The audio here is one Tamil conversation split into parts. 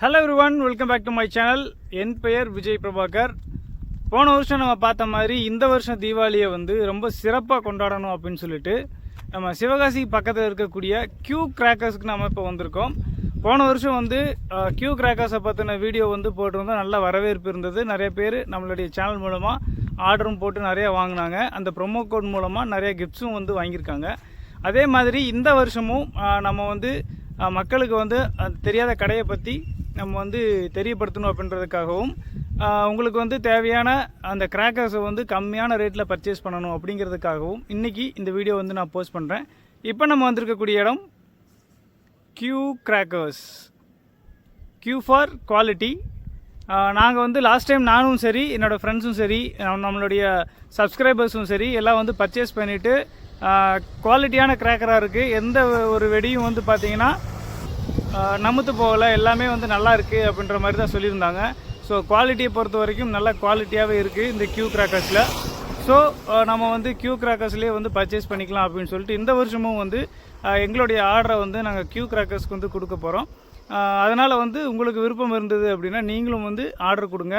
Hello everyone welcome back to my channel என் பெயர் விஜய் பிரபாகர். போன வருஷம் நம்ம பார்த்த மாதிரி இந்த வருஷம் தீபாவளியை வந்து ரொம்ப சிறப்பாக கொண்டாடணும் அப்படின்னு சொல்லிட்டு நம்ம சிவகாசி பக்கத்தில் இருக்கக்கூடிய கியூ கிராக்கர்ஸ்க்கு நம்ம இப்போ வந்திருக்கோம். போன வருஷம் வந்து கியூ கிராக்கர்ஸை பற்றின வீடியோ வந்து போட்டிருந்தோம். நல்ல வரவேற்பு இருந்தது. நிறைய பேர் நம்மளுடைய சேனல் மூலமாக ஆர்டரும் போட்டு நிறைய வாங்கினாங்க. அந்த ப்ரோமோ கோட் மூலமாக நிறைய கிஃப்ட்ஸும் வந்து வாங்கியிருக்காங்க. அதே மாதிரி இந்த வருஷமும் நம்ம வந்து மக்களுக்கு வந்து தெரியாத கடையை பற்றி நம்ம வந்து தெரியப்படுத்தணும் அப்படின்றதுக்காகவும் உங்களுக்கு வந்து தேவையான அந்த கிராக்கர்ஸை வந்து கம்மியான ரேட்டில் பர்ச்சேஸ் பண்ணணும் அப்படிங்கிறதுக்காகவும் இன்றைக்கி இந்த வீடியோ வந்து நான் போஸ்ட் பண்ணுறேன் இப்போ நம்ம வந்திருக்கக்கூடிய இடம் Q crackers Q for quality நாங்கள் வந்து லாஸ்ட் டைம் நானும் சரி என்னோடய ஃப்ரெண்ட்ஸும் சரி நம்மளுடைய சப்ஸ்கிரைபர்ஸும் சரி எல்லாம் வந்து பர்ச்சேஸ் பண்ணிவிட்டு குவாலிட்டியான கிராக்கராக இருக்குது எந்த ஒரு வெடியும் வந்து பார்த்திங்கன்னா நமுத்து போகலை எல்லாமே வந்து நல்லா இருக்குது அப்படின்ற மாதிரி தான் சொல்லியிருந்தாங்க. ஸோ குவாலிட்டியை பொறுத்த வரைக்கும் நல்ல குவாலிட்டியாகவே இருக்குது இந்த கியூ கிராக்கர்ஸில் ஸோ நம்ம வந்து கியூ கிராக்கர்ஸ்லேயே வந்து பர்ச்சேஸ் பண்ணிக்கலாம் அப்படின்னு சொல்லிட்டு இந்த வருஷமும் வந்து எங்களுடைய ஆர்டரை வந்து நாங்கள் கியூ கிராக்கர்ஸ்க்கு வந்து கொடுக்க போகிறோம் அதனால் வந்து உங்களுக்கு விருப்பம் இருந்தது அப்படின்னா நீங்களும் வந்து ஆர்டர் கொடுங்க.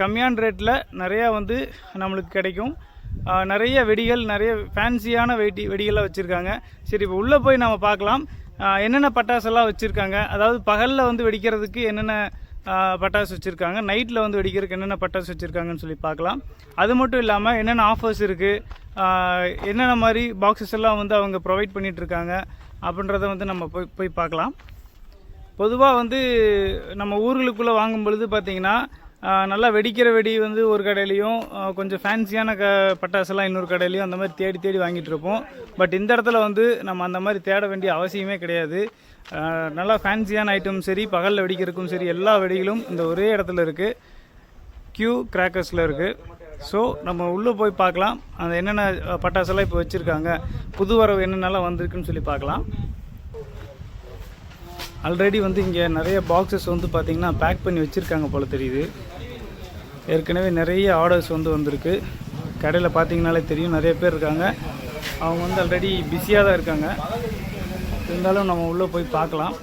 கம்மியான ரேட்டில் நிறையா வந்து நம்மளுக்கு கிடைக்கும். நிறைய வெடிகள் நிறைய ஃபேன்சியான வெடி வெடிகள்லாம் வச்சுருக்காங்க. சரி இப்போ உள்ளே போய் நம்ம பார்க்கலாம். என்னென்ன பட்டாசெல்லாம் வச்சுருக்காங்க? அதாவது பகலில் வந்து வெடிக்கிறதுக்கு என்னென்ன பட்டாசு வச்சுருக்காங்க? நைட்டில் வந்து வெடிக்கிறதுக்கு என்னென்ன பட்டாசு வச்சுருக்காங்கன்னு சொல்லி பார்க்கலாம். அது மட்டும் இல்லாமல் என்னென்ன ஆஃபர்ஸ் இருக்குது என்னென்ன மாதிரி பாக்ஸஸ் எல்லாம் வந்து அவங்க ப்ரொவைட் பண்ணிகிட்ருக்காங்க அப்படின்றத வந்து நம்ம போய் போய் பார்க்கலாம். பொதுவாக வந்து நம்ம ஊர்களுக்குள்ளே வாங்கும் பொழுது பார்த்தீங்கன்னா நல்லா வெடிக்கிற வெடி வந்து ஒரு கடையிலையும் கொஞ்சம் ஃபேன்சியான க பட்டாசுலாம் இன்னொரு கடையிலையும் அந்த மாதிரி தேடி தேடி வாங்கிட்டு இருப்போம். பட் இந்த இடத்துல வந்து நம்ம அந்த மாதிரி தேட வேண்டிய அவசியமே கிடையாது. நல்லா ஃபேன்சியான ஐட்டமும் சரி பகலில் வெடிக்கிறதுக்கும் சரி எல்லா வெடிகளும் இந்த ஒரே இடத்துல இருக்குது கியூ கிராக்கர்ஸில் இருக்குது ஸோ நம்ம உள்ளே போய் பார்க்கலாம். அந்த என்னென்ன பட்டாசுலாம் பட்டாசெல்லாம் இப்போ வச்சுருக்காங்க. புது வரவு என்னென்னலாம் வந்திருக்குன்னு சொல்லி பார்க்கலாம். ஆல்ரெடி வந்து இங்கே நிறைய பாக்ஸஸ் வந்து பார்த்திங்கன்னா பேக் பண்ணி வச்சுருக்காங்க போல் தெரியுது. ஏற்கனவே நிறைய ஆர்டர்ஸ் வந்து வந்திருக்கு. கடையில் பார்த்தீங்கனாலே தெரியும் நிறைய பேர் இருக்காங்க. அவங்க வந்து ஆல்ரெடி பிஸியாக தான் இருக்காங்க. இருந்தாலும் நம்ம உள்ளே போய் பார்க்கலாம்.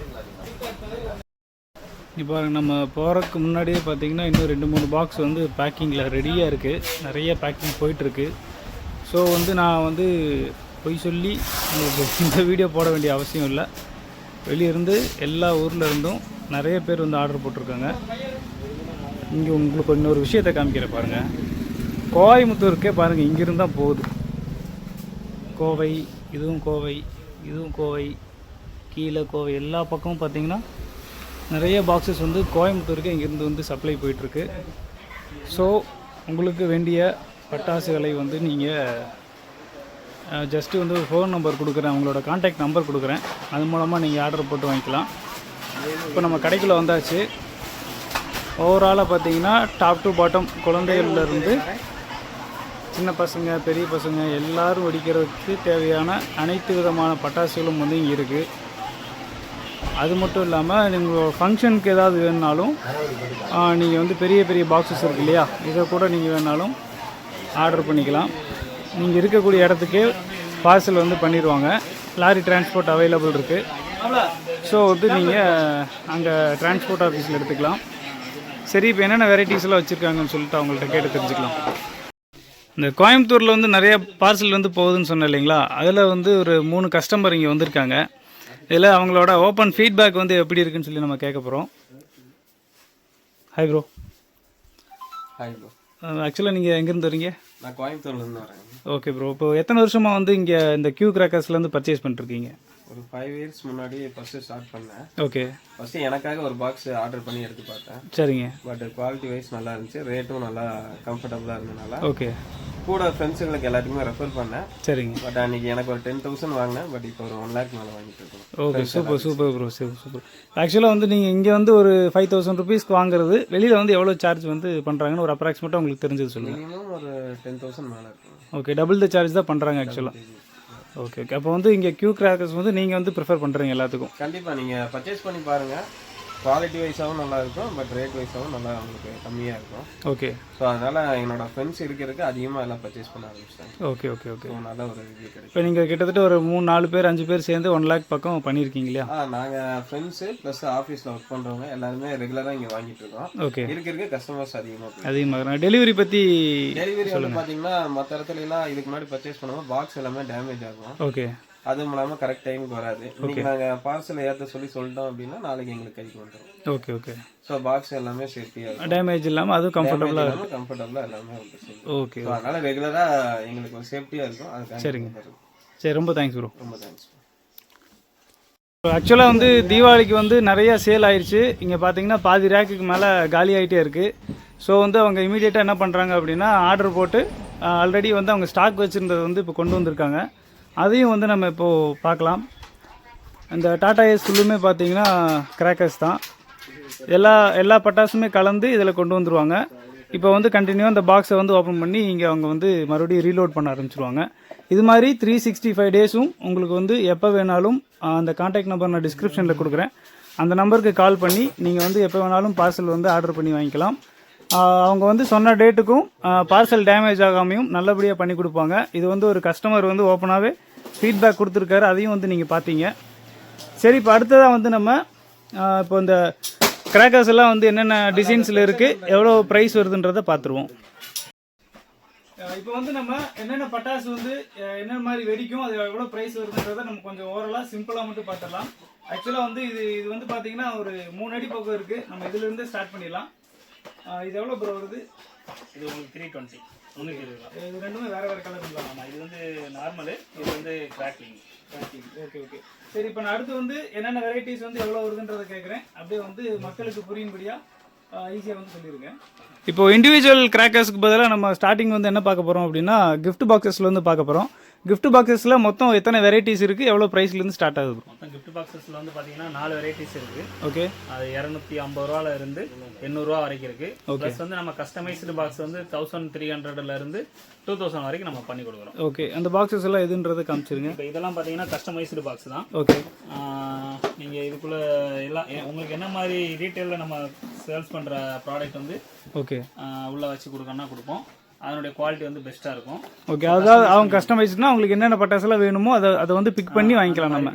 இப்போ நம்ம போகிறதுக்கு முன்னாடியே பார்த்தீங்கன்னா இன்னும் ரெண்டு மூணு பாக்ஸ் வந்து பேக்கிங்கில் ரெடியாக இருக்குது நிறைய பேக்கிங் போயிட்டுருக்கு ஸோ வந்து நான் வந்து பொய் சொல்லி உங்களுக்கு இந்த வீடியோ போட வேண்டிய அவசியம் இல்லை. வெளியிருந்து எல்லா ஊரில் இருந்தும் நிறைய பேர் வந்து ஆர்டர் போட்டிருக்காங்க. இங்கே உங்களுக்கு இன்னொரு விஷயத்த காமிக்கிறேன் பாருங்கள் கோயம்புத்தூருக்கே பாருங்கள் இங்கிருந்து தான் போகுது கோவை இதுவும் கோவை இதுவும் கோவை கீழே கோவை எல்லா பக்கமும் பார்த்தீங்கன்னா நிறைய பாக்ஸஸ் வந்து கோயம்புத்தூருக்கு இங்கேருந்து வந்து சப்ளை போயிட்டுருக்கு. ஸோ உங்களுக்கு வேண்டிய பட்டாசுகளை வந்து நீங்கள் ஜஸ்ட்டு வந்து ஒரு ஃபோன் நம்பர் கொடுக்குறேன் அவங்களோட காண்டாக்ட் நம்பர் கொடுக்குறேன். அது மூலமாக நீங்கள் ஆர்டர் போட்டு வாங்கிக்கலாம். இப்போ நம்ம கடைக்குள்ளே வந்தாச்சு. ஓவராலாக பார்த்தீங்கன்னா டாப் டு பாட்டம் குழந்தைகள்லேருந்து சின்ன பசங்க பெரிய பசங்க எல்லாரும் வெடிக்கிறதுக்கு தேவையான அனைத்து விதமான பட்டாசுகளும் வந்து இங்கே இருக்குது அது மட்டும் இல்லாமல் நீங்கள் ஃபங்க்ஷனுக்கு ஏதாவது வேணுனாலும் நீங்கள் வந்து பெரிய பெரிய பாக்ஸஸ் இருக்கு இல்லையா? இதை கூட நீங்கள் வேணாலும் ஆர்டர் பண்ணிக்கலாம். நீங்கள் இருக்கக்கூடிய இடத்துக்கே பார்சல் வந்து பண்ணிடுவாங்க. லாரி டிரான்ஸ்போர்ட் அவைலபிள் இருக்குது ஸோ வந்து நீங்கள் அங்கே டிரான்ஸ்போர்ட் ஆஃபீஸில் எடுத்துக்கலாம். சரி இப்போ என்னென்ன வெரைட்டிஸ் எல்லாம் வச்சுருக்காங்கன்னு சொல்லிட்டு அவங்கள்ட்ட கேட்டு தெரிஞ்சுக்கலாம். இந்த கோயம்புத்தூரில் வந்து நிறைய பார்சல் வந்து போகுதுன்னு சொன்னேன் இல்லைங்களா? அதில் வந்து ஒரு மூணு கஸ்டமர் இங்கே வந்திருக்காங்க. இதில் அவங்களோட ஓப்பன் ஃபீட்பேக் வந்து எப்படி இருக்குன்னு சொல்லி நம்ம கேட்க போகிறோம் ஹாய் ப்ரோ ஹாய் ப்ரோ ஆக்சுவலாக நீங்கள் எங்கேருந்து வரீங்க? நான் கோயம்புத்தூர்லேருந்து வரேன். ஓகே ப்ரோ இப்போ எத்தனை வருஷமாக வந்து இங்கே இந்த கியூ கிராக்கர்ஸ்லேருந்து பர்ச்சேஸ் பண்ணிருக்கீங்க ஒரு ஃபைவ் இயர்ஸ் முன்னாடி ஃபஸ்ட்டு ஸ்டார்ட் பண்ணேன். ஓகே ஃபஸ்ட்டு எனக்காக ஒரு பாக்ஸ் ஆர்டர் பண்ணி எடுத்து பார்த்தேன். சரிங்க. பட் குவாலிட்டி வைஸ் நல்லா இருந்துச்சு. ரேட்டும் நல்லா கம்ஃபர்டபுளாக இருந்தனால ஓகே கூட ஃப்ரெண்ட்ஸுங்களுக்கு எல்லாத்துக்குமே ரெஃபர் பண்ணேன். சரிங்க. பட் அன்னைக்கு எனக்கு ஒரு டென் தௌசண்ட் வாங்கினேன். பட் இப்போ ஒரு ஒன் லேக் மேலே வாங்கிட்டு இருக்கோம். Okay super super bro super super ஆக்சுவலாக வந்து நீங்கள் இங்கே வந்து ஒரு ஃபைவ் தௌசண்ட் ருபீஸ்க்கு வாங்குறது வெளியில் வந்து எவ்வளோ சார்ஜ் வந்து பண்ணுறாங்கன்னு ஒரு அப்ராக்சிமேட்டாக உங்களுக்கு தெரிஞ்சது சொல்லுங்கள் ஒரு டென் தௌசண்ட் மேலே இருக்கும். ஓகே டபுள் த சார்ஜ் தான் பண்ணுறாங்க ஆக்சுவலாக ஓகே ஓகே அப்போ வந்து இங்கே க்யூ கிராக்கர்ஸ் வந்து நீங்கள் வந்து ப்ரிஃபர் பண்ணுறீங்க எல்லாத்துக்கும்? கண்டிப்பாக நீங்கள் பர்ச்சேஸ் பண்ணி பாருங்கள் குவாலிட்டி வைஸாகவும் நல்லா இருக்கும் பட் ரேட் வைஸாகவும் நல்லா உங்களுக்கு கம்மியாக இருக்கும். ஓகே ஸோ அதனால என்னோட ஃப்ரெண்ட்ஸ் இருக்கிறதுக்கு அதிகமாக எல்லாம் பர்ச்சேஸ் பண்ண ஆரம்பிச்சிட்டாங்க. ஓகே ஓகே ஓகே நல்ல ஒரு ரிவ்யூ கிடைக்கும் இப்போ நீங்கள் கிட்டத்தட்ட ஒரு மூணு நாலு பேர் அஞ்சு பேர் சேர்ந்து ஒன் லேக் பக்கம் பண்ணியிருக்கீங்க இல்லையா? ஆ நாங்கள் ஃப்ரெண்ட்ஸு ப்ளஸ் ஆஃபீஸில் ஒர்க் பண்ணுறவங்க எல்லாருமே ரெகுலராக இங்கே வாங்கிட்டு இருக்கோம். ஓகே இருக்க இருக்க கஸ்டமர்ஸ் அதிகமாக அதிகமாக டெலிவரி பற்றி டெலிவரி வந்து பார்த்தீங்கன்னா மற்ற இடத்துல எல்லாம் இதுக்கு முன்னாடி பர்ச்சேஸ் பண்ணுவோம் பாக்ஸ் எல்லாமே டேமேஜ் ஆகும். ஓகே அதுவும் இல்லாமல் கரெக்ட் டைமுக்கு வராது. இன்னைக்கு நாங்கள் பார்சல் ஏற்ற சொல்லி சொல்லிட்டோம் அப்படின்னா நாளைக்கு எங்களுக்கு கைக்கு வந்துடும் ஓகே ஓகே ஸோ பாக்ஸ் எல்லாமே சேஃப்டியாக இருக்கும். டேமேஜ் இல்லாமல் அதுவும் கம்ஃபர்டபுளாக எல்லாமே கம்ஃபர்டபுளாக எல்லாமே ஓகே அதனால ரெகுலராக எங்களுக்கு ஒரு சேஃப்டியாக இருக்கும். அதுக்காக சரிங்க. சரி ரொம்ப தேங்க்ஸ் ப்ரோ ரொம்ப தேங்க்ஸ் ஆக்சுவலாக வந்து தீபாவளிக்கு வந்து நிறைய சேல் ஆயிடுச்சு இங்கே பார்த்தீங்கன்னா பாதி ரேக்குக்கு மேலே காலி ஆகிட்டே இருக்குது ஸோ வந்து அவங்க இமீடியட்டாக என்ன பண்ணுறாங்க அப்படின்னா ஆர்டர் போட்டு ஆல்ரெடி வந்து அவங்க ஸ்டாக் வச்சுருந்தது வந்து இப்போ கொண்டு வந்திருக்காங்க. அதையும் வந்து நம்ம இப்போது பார்க்கலாம். இந்த டாடா ஏஸ் ஃபுல்லுமே பார்த்தீங்கன்னா கிராக்கர்ஸ் தான். எல்லா எல்லா பட்டாசுமே கலந்து இதில் கொண்டு வந்துடுவாங்க இப்போ வந்து கண்டினியூவாக அந்த பாக்ஸை வந்து ஓப்பன் பண்ணி இங்கே அவங்க வந்து மறுபடியும் ரீலோட் பண்ண ஆரம்பிச்சிருவாங்க. இது மாதிரி த்ரீ சிக்ஸ்டி ஃபைவ் டேஸும் உங்களுக்கு வந்து எப்போ வேணாலும் அந்த காண்டாக்ட் நம்பர் நான் டிஸ்கிரிப்ஷனில் கொடுக்குறேன். அந்த நம்பருக்கு கால் பண்ணி நீங்கள் வந்து எப்போ வேணாலும் பார்சல் வந்து ஆர்டர் பண்ணி வாங்கிக்கலாம். அவங்க வந்து சொன்ன டேட்டுக்கும் பார்சல் டேமேஜ் ஆகாமையும் நல்லபடியாக பண்ணி கொடுப்பாங்க. இது வந்து ஒரு கஸ்டமர் வந்து ஓப்பனாகவே ஃபீட்பேக் கொடுத்துருக்காரு. அதையும் வந்து நீங்கள் பார்த்தீங்க. சரி இப்போ அடுத்ததாக வந்து நம்ம இப்போ இந்த கிராக்கர்ஸ் எல்லாம் வந்து என்னென்ன டிசைன்ஸில் இருக்குது எவ்வளோ ப்ரைஸ் வருதுன்றதை பார்த்துருவோம். இப்போ வந்து நம்ம என்னென்ன பட்டாசு வந்து என்னென்ன மாதிரி வெடிக்கும் அது எவ்வளோ ப்ரைஸ் வருதுன்றதை நம்ம கொஞ்சம் ஓரலாக சிம்பிளாக மட்டும் பார்த்துடலாம். ஆக்சுவலாக வந்து இது இது வந்து பார்த்தீங்கன்னா ஒரு மூணு அடி பக்கம் இருக்குது நம்ம இதுலேருந்து ஸ்டார்ட் பண்ணிடலாம். இது எவ்வளோ ப்ரோ வருது? இது உங்களுக்கு த்ரீ டுவெண்ட்டி முந்நூற்றி இருபது ரூபா. இது ரெண்டுமே வேறு வேறு கலர் ஆமாம் இது வந்து நார்மலு இது வந்து கிராக்லிங் ஓகே ஓகே சரி இப்போ நான் அடுத்து வந்து என்னென்ன வெரைட்டிஸ் வந்து எவ்வளோ வருதுன்றதை கேட்குறேன் அப்படியே வந்து மக்களுக்கு புரியும்படியாக ஈஸியாக வந்து சொல்லிடுங்க இப்போ இண்டிவிஜுவல் கிராக்கர்ஸ்க்கு பதிலாக நம்ம ஸ்டார்டிங் வந்து என்ன பார்க்க போகிறோம் அப்படின்னா கிஃப்ட் பாக்ஸஸில் வந்து பார்க்க போகிறோம் கிஃப்ட் பாக்ஸஸில் மொத்தம் எத்தனை வெரைட்டிஸ் இருக்குது எவ்வளோ ப்ரைஸ்லேருந்து ஸ்டார்ட் ஆகுது? மொத்தம் கிஃப்ட் பாக்ஸஸில் வந்து பார்த்தீங்கன்னா நாலு வெரைட்டிஸ் இருக்குது ஓகே அது இரநூத்தி ஐம்பது ரூபால இருந்து எண்ணூறுரூவா வரைக்கும் இருக்குது ப்ளஸ் வந்து நம்ம கஸ்டமைஸ்டு பாக்ஸ் வந்து தௌசண்ட் த்ரீ ஹண்ட்ரட்ல இருந்து டூ தௌசண்ட் வரைக்கும் நம்ம பண்ணி கொடுக்குறோம். ஓகே அந்த பாக்ஸஸ் எல்லாம் எதுன்றதை காமிச்சிருங்க. இப்போ இதெல்லாம் பார்த்தீங்கன்னா கஸ்டமைஸ்டு பாக்ஸ் தான். ஓகே நீங்கள் இதுக்குள்ளே எல்லாம் உங்களுக்கு என்ன மாதிரி ரீட்டெயிலில் நம்ம சேல்ஸ் பண்ணுற ப்ராடக்ட் வந்து ஓகே உள்ள வச்சு கொடுக்கணும்னா கொடுப்போம். அதனுடைய குவாலிட்டி வந்து பெஸ்ட்டாக இருக்கும். ஓகே அதாவது அவங்க கஸ்டமைஸ்னா அவங்களுக்கு என்னென்ன பட்டாசுலாம் வேணுமோ அதை அதை வந்து பிக் பண்ணி வாங்கிக்கலாம் நம்ம.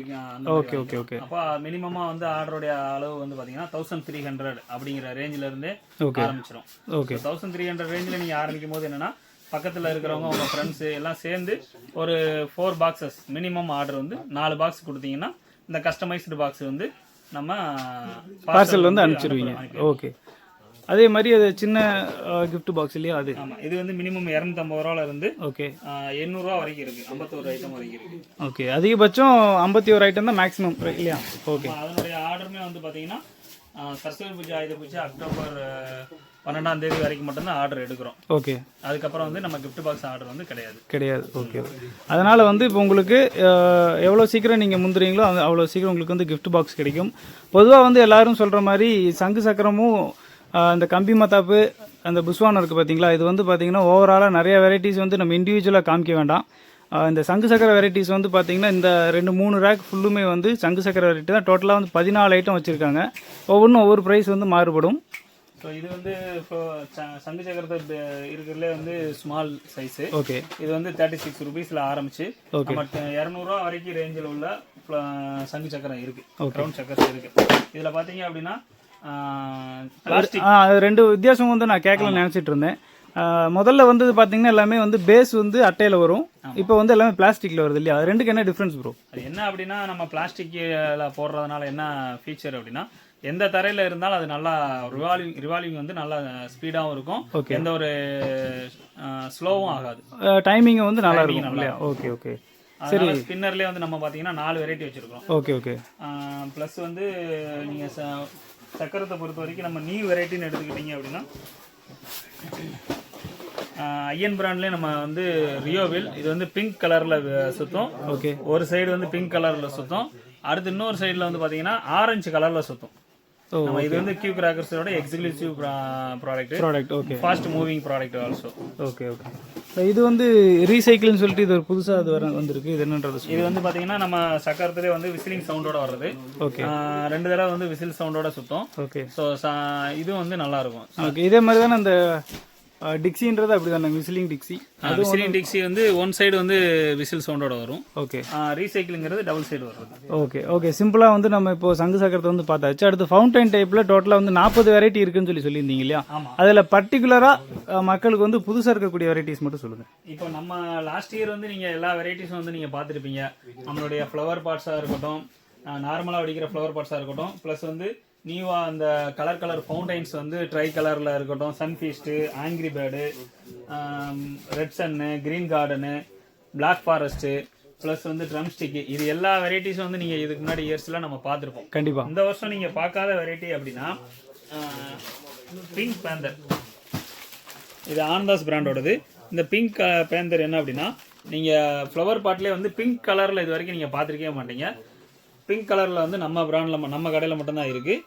ஓகே ஓகே ஓகே அப்போ மினிமமாக வந்து ஆர்டருடைய அளவு வந்து பார்த்தீங்கன்னா தௌசண்ட் த்ரீ ஹண்ட்ரட் அப்படிங்கிற ரேஞ்சில் இருந்தே Okay. ஆரம்பிச்சிடும் ஓகே தௌசண்ட் த்ரீ ஹண்ட்ரட் ரேஞ்சில் நீங்கள் ஆரம்பிக்கும் போது என்னன்னா பக்கத்தில் இருக்கிறவங்க உங்க ஃப்ரெண்ட்ஸு எல்லாம் சேர்ந்து ஒரு ஃபோர் பாக்ஸஸ் மினிமம் ஆர்டர் வந்து நாலு பாக்ஸ் கொடுத்தீங்கன்னா இந்த கஸ்டமைஸ்டு பாக்ஸ் வந்து நம்ம பார்சல் வந்து அனுப்பிச்சிருவீங்க. ஓகே அதே மாதிரி அது சின்ன கிஃப்ட் பாக்ஸ் இல்லையா அது? ஆமாம் இது வந்து மினிமம் இரநூத்தம்பது ரூபால இருந்து ஓகே எண்ணூறுரூவா வரைக்கும் இருக்குது ஐம்பத்தோரு ஐட்டம் வரைக்கும் இருக்குது ஓகே அதிகபட்சம் ஐம்பத்தி ஒரு ஐட்டம் தான் மேக்ஸிமம் இல்லையா? ஓகே அதனுடைய ஆர்டருமே வந்து பார்த்தீங்கன்னா சரஸ்வதி பூஜை ஆயுத பூஜை அக்டோபர் பன்னெண்டாம் தேதி வரைக்கும் மட்டும்தான் ஆர்டர் எடுக்கிறோம். ஓகே அதுக்கப்புறம் வந்து நம்ம gift பாக்ஸ் ஆர்டர் வந்து கிடையாது. கிடையாது. ஓகே அதனால் வந்து இப்போ உங்களுக்கு எவ்வளோ சீக்கிரம் நீங்கள் முந்துறீங்களோ அவ்வளோ சீக்கிரம் உங்களுக்கு வந்து gift பாக்ஸ் கிடைக்கும். பொதுவாக வந்து எல்லாரும் சொல்கிற மாதிரி சங்கு சக்கரமும் இந்த கம்பி மத்தாப்பு அந்த புஸ்வானம் இருக்குது பார்த்தீங்களா இது வந்து பார்த்தீங்கன்னா ஓவராலாக நிறைய வெரைட்டிஸ் வந்து நம்ம இண்டிவிஜுவலாக காமிக்க வேண்டாம். இந்த சங்கு சக்கர வெரைட்டிஸ் வந்து பார்த்தீங்கன்னா இந்த ரெண்டு மூணு ரேக் ஃபுல்லுமே வந்து சங்கு சக்கர வெரைட்டி தான். டோட்டலாக வந்து பதினாலு ஐட்டம் வச்சுருக்காங்க. ஒவ்வொன்றும் ஒவ்வொரு ப்ரைஸ் வந்து மாறுபடும். ஸோ இது வந்து இப்போ சங்கு சக்கரத்தை இருக்கிறதுலே வந்து ஸ்மால் சைஸு ஓகே இது வந்து தேர்ட்டி சிக்ஸ் ருபீஸில் ஆரம்பிச்சு. நம்ம இரநூறுவா வரைக்கும் ரேஞ்சில் உள்ள சங்கு சக்கரம் இருக்கு. ரவுண்ட் சக்கரம் இருக்கு. இதில் பார்த்தீங்க அப்படின்னா அது ரெண்டு வித்தியாசம் வந்து நான் கேட்கல நினச்சிட்டு இருந்தேன். முதல்ல வந்தது பார்த்தீங்கன்னா எல்லாமே வந்து பேஸ் வந்து அட்டையில் வரும். இப்போ வந்து எல்லாமே பிளாஸ்டிக்கில் வருது இல்லையா? அது ரெண்டுக்கு என்ன டிஃப்ரென்ஸ் ப்ரோ அது என்ன அப்படின்னா நம்ம பிளாஸ்டிக்கில் போடுறதுனால என்ன ஃபீச்சர் அப்படின்னா எந்த தரையில இருந்தாலும் அது நல்லா ரிவால்விங் ரிவால்விங் வந்து நல்லா ஸ்பீடாகவும் இருக்கும். Okay. எந்த ஒரு ஸ்லோவும் ஆகாது. டைமிங் வந்து நல்லா இருக்கும் இல்லையா? ஓகே ஓகே அதனால ஸ்பின்னர்லேயே வந்து நம்ம பார்த்தீங்கன்னா நாலு வெரைட்டி வச்சிருக்கோம் ஓகே ஓகே ப்ளஸ் வந்து நீங்கள் சக்கரத்தை பொறுத்த வரைக்கும் நம்ம நியூ வெரைட்டின்னு எடுத்துக்கிட்டீங்க அப்படின்னா ஐயன் பிராண்ட்லேயே நம்ம வந்து ரியோவில் இது வந்து பிங்க் கலரில் சுற்றும் ஓகே ஒரு சைடு வந்து பிங்க் கலரில் சுற்றும் அடுத்து இன்னொரு சைடில் வந்து பார்த்தீங்கன்னா ஆரஞ்சு கலரில் நம்ம இது வந்து Q கிராக்கர்ஸோட exclusive product product okay fast moving product also okay okay இது வந்து ரீசைக்கிள்னு சொல்லிட்டு இது ஒரு புதுசாக அது வர வந்திருக்கு. இது என்னன்றது இது வந்து பாத்தீங்கன்னா நம்ம சக்கரத்திலே வந்து விசிலிங் சவுண்டோட வர்றது. ஓகே ரெண்டு தடவை வந்து விசில் சவுண்டோட சுத்தம். ஓகே ஸோ இது வந்து நல்லா இருக்கும். ஓகே இதே மாதிரி தானே அந்த டிக்ஸின்றது அப்படி தானே விசிலிங் டிக்ஸி? விசிலிங் டிக்ஸி வந்து ஒன் சைடு வந்து விசில் சவுண்டோட வரும். ஓகே. ரீசைக்கிள்ங்கிறது டபுள் சைடு வருது ஓகே ஓகே. சிம்பிளாக வந்து நம்ம இப்போ சங்கு சக்கரத்தை வந்து பார்த்தாச்சு. அடுத்து ஃபவுண்டைன் டைப்பில் டோட்டலாக வந்து நாற்பது வெரைட்டி இருக்குன்னு சொல்லி சொல்லியிருந்தீங்க இல்லையா. அதில் பர்டிகுலராக மக்களுக்கு வந்து புதுசாக இருக்கக்கூடிய வெரைட்டிஸ் மட்டும் சொல்லுங்கள் இப்போ நம்ம லாஸ்ட் இயர் வந்து நீங்க எல்லா வெரைட்டிஸும் வந்து நீங்க பார்த்துருப்பீங்க. நம்மளுடைய ஃப்ளவர் பாட்ஸாக இருக்கட்டும் நார்மலாக வெடிக்கிற ஃப்ளவர் பாட்ஸாக இருக்கட்டும் ப்ளஸ் வந்து நியூவா அந்த கலர் கலர் ஃபவுண்டைன்ஸ் வந்து ட்ரை கலரில் இருக்கட்டும் சன்ஃபீஸ்ட்டு ஆங்கிரி பேர்டு ரெட் சன்னு green garden black forest plus வந்து ட்ரம் ஸ்டிக்கு இது எல்லா வெரைட்டிஸும் வந்து நீங்கள் இதுக்கு முன்னாடி இயர்ஸில் நம்ம பார்த்துருப்போம். கண்டிப்பாக இந்த வருஷம் நீங்கள் பார்க்காத வெரைட்டி அப்படின்னா பிங்க் பேந்தர் இது ஆனந்தாஸ் பிராண்டோடது இந்த பிங்க் பேந்தர் என்ன அப்படின்னா நீங்கள் ஃப்ளவர் பாட்லேயே வந்து பிங்க் கலரில் இது வரைக்கும் நீங்கள் பார்த்துருக்கவே மாட்டீங்க. பிங்க் கலரில் வந்து நம்ம பிராண்டில் நம்ம கடையில் மட்டும்தான் இருக்குது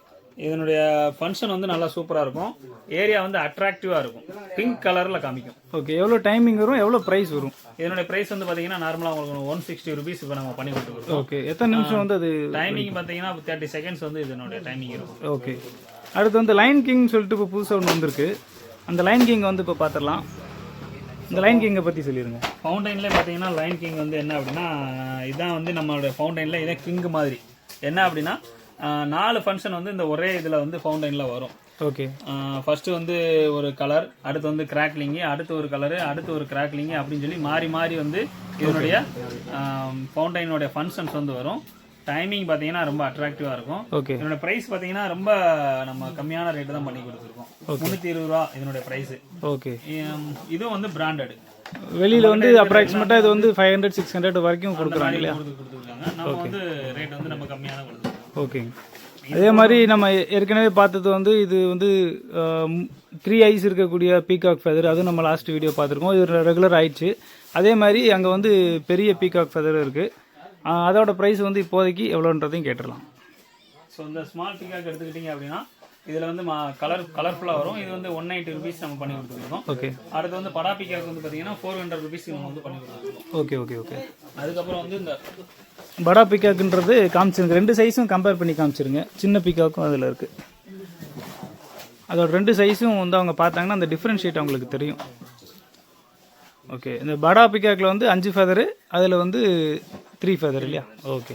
இதனுடைய ஃபங்க்ஷன் வந்து நல்லா சூப்பராக இருக்கும். ஏரியா வந்து அட்ராக்டிவாக இருக்கும். பிங்க் கலரில் காமிக்கும். ஓகே எவ்வளோ டைமிங் வரும் எவ்வளோ ப்ரைஸ் வரும்? இதனுடைய ப்ரைஸ் வந்து பார்த்தீங்கன்னா நார்மலாக உங்களுக்கு ஒன் சிக்ஸ்டி ருபீஸ் இப்போ நம்ம பண்ணி கொடுத்துருக்கோம். ஓகே எத்தனை நிமிஷம் வந்து அது டைமிங் பார்த்தீங்கன்னா தேர்ட்டி செகண்ட்ஸ் வந்து இதனுடைய டைமிங் இருக்கும். ஓகே அடுத்து வந்து லைன் கிங் சொல்லிட்டு இப்போ புதுசாக ஒன்று வந்திருக்கு. அந்த லைன் கிங் வந்து இப்போ பார்த்துடலாம் இந்த லைன் கிங்கை பற்றி சொல்லிடுங்க ஃபவுண்டைன்ல பார்த்தீங்கன்னா லைன் கிங் வந்து என்ன அப்படின்னா இதான் வந்து நம்மளோட ஃபவுண்டைன்ல இதான் கிங் மாதிரி. என்ன அப்படின்னா நாலு ஃபங்க்ஷன் வந்து இந்த ஒரே இதில் வந்து ஃபவுண்டைன்ல வரும். ஓகே ஃபர்ஸ்ட் வந்து ஒரு கலர் அடுத்து வந்து கிராக்லிங்கு அடுத்து ஒரு கலரு அடுத்து ஒரு கிராக்லிங்கு அப்படின்னு சொல்லி மாறி மாறி வந்து இதனுடைய ஃபவுண்டைனோடைய ஃபங்க்ஷன்ஸ் வந்து வரும். டைமிங் பார்த்தீங்கன்னா ரொம்ப அட்ராக்டிவாக இருக்கும். ஓகே இதனோட ப்ரைஸ் பார்த்தீங்கன்னா ரொம்ப நம்ம கம்மியான ரேட்டு தான் பண்ணி கொடுத்துருக்கோம். முந்நூற்றி இருபது ரூபா இதனுடைய ப்ரைஸு ஓகே இதுவும் வந்து பிராண்டட் வெளியில் வந்து அப்ராக்சிமேட்டாக இது வந்து ஃபைவ் ஹண்ட்ரட் சிக்ஸ் ஹண்ட்ரட் வரைக்கும் கொடுக்குறாங்க இல்லையா? கொடுத்து கொடுத்துருக்காங்க. நம்ம வந்து ரேட் வந்து நம்ம கம்மியாக தான் கொடுத்துருக்கோம் ஓகேங்க அதே மாதிரி நம்ம ஏற்கனவே பார்த்தது வந்து இது வந்து த்ரீ ஐஸ் இருக்கக்கூடிய பீகாக் ஃபெதர் அதுவும் நம்ம லாஸ்ட் வீடியோ பார்த்துருக்கோம். இது ரெகுலர் ஆயிடுச்சு. அதே மாதிரி அங்கே வந்து பெரிய பீகாக் ஃபெதர் இருக்குது அதோட ப்ரைஸ் வந்து இப்போதைக்கு எவ்வளோன்றதையும் கேட்டுடலாம். ஸோ இந்த ஸ்மால் பிகாக் எடுத்துக்கிட்டீங்க அப்படின்னா இதில் வந்து கலர் கலர்ஃபுல்லாக வரும். இது வந்து ஒன் நைன்ட்டி ருபீஸ் நம்ம பண்ணி கொடுத்துருக்கோம். ஓகே அடுத்து வந்து படா பிகாக் வந்து பார்த்தீங்கன்னா ஃபோர் ஹண்ட்ரட் ருபீஸ் நம்ம வந்து பண்ணி கொடுத்துருக்கோம். ஓகே ஓகே ஓகே அதுக்கப்புறம் வந்து இந்த படா பீகாக்ன்றது காமிச்சிருங்க. ரெண்டு சைஸும் கம்பேர் பண்ணி காமிச்சிருங்க. சின்ன பீகாக்கும் அதில் இருக்குது அதோட ரெண்டு சைஸும் வந்து அவங்க பார்த்தாங்கன்னா அந்த டிஃப்ரென்ஷியேட் அவங்களுக்கு தெரியும். ஓகே இந்த படா பிக்காக்கில் வந்து அஞ்சு ஃபெதரு அதில் வந்து த்ரீ ஃபெதர் இல்லையா? ஓகே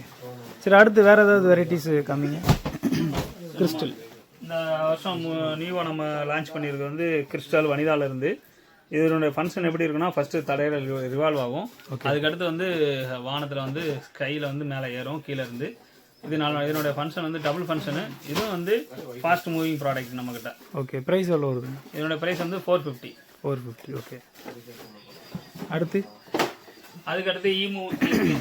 சரி அடுத்து வேறு ஏதாவது வெரைட்டிஸ் காமிங்க கிறிஸ்டல் இந்த வருஷம் நியூவாக நம்ம லான்ச் பண்ணியிருக்கிறது வந்து கிறிஸ்டல் வனிதால இருந்து. இதனுடைய ஃபங்க்ஷன் எப்படி இருக்குன்னா ஃபர்ஸ்ட் தடையில ரிவால்வ் ஆகும். அதுக்கடுத்து வந்து வானத்தில் வந்து ஸ்கையில் வந்து மேலே ஏறும் கீழே இருந்து. இது நல்ல இதனுடைய ஃபங்க்ஷன் வந்து டபுள் ஃபங்க்ஷனு இதுவும் வந்து ஃபாஸ்ட் மூவிங் ப்ராடக்ட் நம்மக்கிட்ட ஓகே ப்ரைஸ் எவ்வளோ வருது இதனுடைய ப்ரைஸ் வந்து four fifty four fifty okay அடுத்து? அதுக்கடுத்து ஈமு